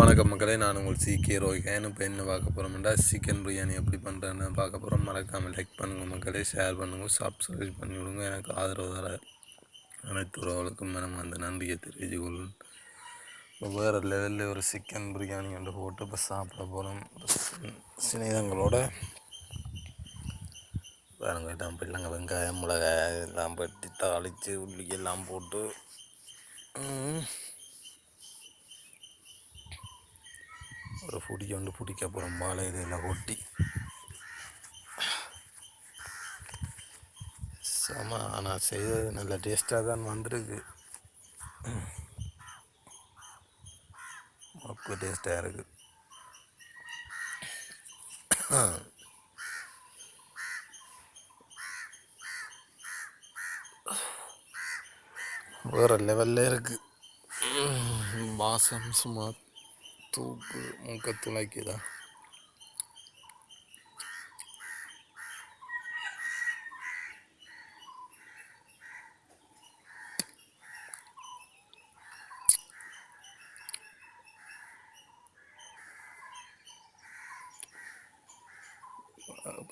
வணக்கம் மக்களே நான் உங்கள் சீக்கிய ரோஹிகன் இப்போ என்ன பார்க்க போகிறோம்டா சிக்கன் பிரியாணி எப்படி பண்ணுறேன்னு பார்க்க போகிறோம் மறக்காமல் லைக் பண்ணுங்கள் மக்களே ஷேர் பண்ணுங்கள் சப்ஸ்கிரைப் பண்ணி விடுங்க எனக்கு ஆதரவு தர அனைத்து உறவுகளுக்கும் மேடம் அந்த நன்றியை தெரிவித்து கொள்ளும் இப்போ வேறு லெவலில் ஒரு சிக்கன் பிரியாணி ஒன்று போட்டு இப்போ சாப்பிட போகிறோம் சிநேகங்களோட. பாருங்க எல்லாம் பிள்ளைங்க வெங்காயம் மிளகாய் எல்லாம் பட்டி தாளித்து உள்ளி எல்லாம் போட்டு ஒரு பிடிக்க கொண்டு பிடிக்க அப்புறம் மாலை இதில் கொட்டி செம ஆனால் செய்தது நல்ல டேஸ்ட்டாக தான் வந்திருக்கு. மொக்கு டேஸ்ட்டாக இருக்குது வேறு லெவலில் இருக்குது வாசம் சும்மா தூக்கு மூக்க துளைக்குதா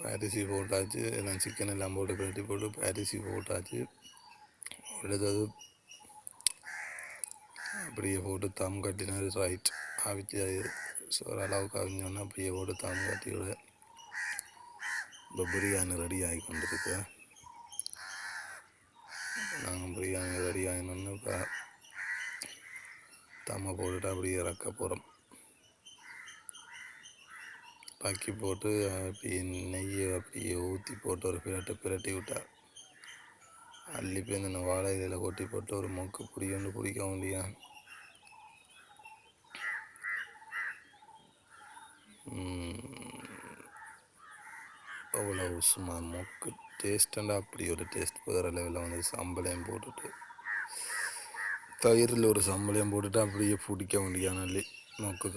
அரிசி போட்டாச்சு எல்லாம் சிக்கன் எல்லாம் போட்டு பிரட்டி போட்டு அரிசி போட்டாச்சு அடுத்தது அப்படியே போட்டு தம் கட்டினார். ரைட் அவிச்சு ஒரு அளவுக்கு அவிஞ்சோன்னா அப்படியே போட்டு தம் கட்டி விட. இப்போ பிரியாணி ரெடி ஆகி கொண்டிருக்கு. நாங்கள் பிரியாணி ரெடி ஆகினோன்னு இப்போ தம்மை போட்டுட்டு அப்படியே இறக்க போகிறோம் பக்கி போட்டு அப்படியே நெய்யை அப்படியே ஊற்றி போட்டு ஒரு பிரட்டை பிரட்டி விட்டார் அள்ளி போய் இந்த வாழை இலையில் கொட்டி போட்டு ஒரு மொக்கு பிடி ஒன்று பிடிக்க முடியாது அவ்வளோ சும்மா மொக்கு. டேஸ்டண்டாக அப்படி ஒரு டேஸ்ட் வேறு லெவலில் வந்து சம்பளையும் போட்டுட்டு. தயிரில் ஒரு சம்பளையும் போட்டுட்டு அப்படியே பிடிக்க வேண்டிய நல்லி மொக்கு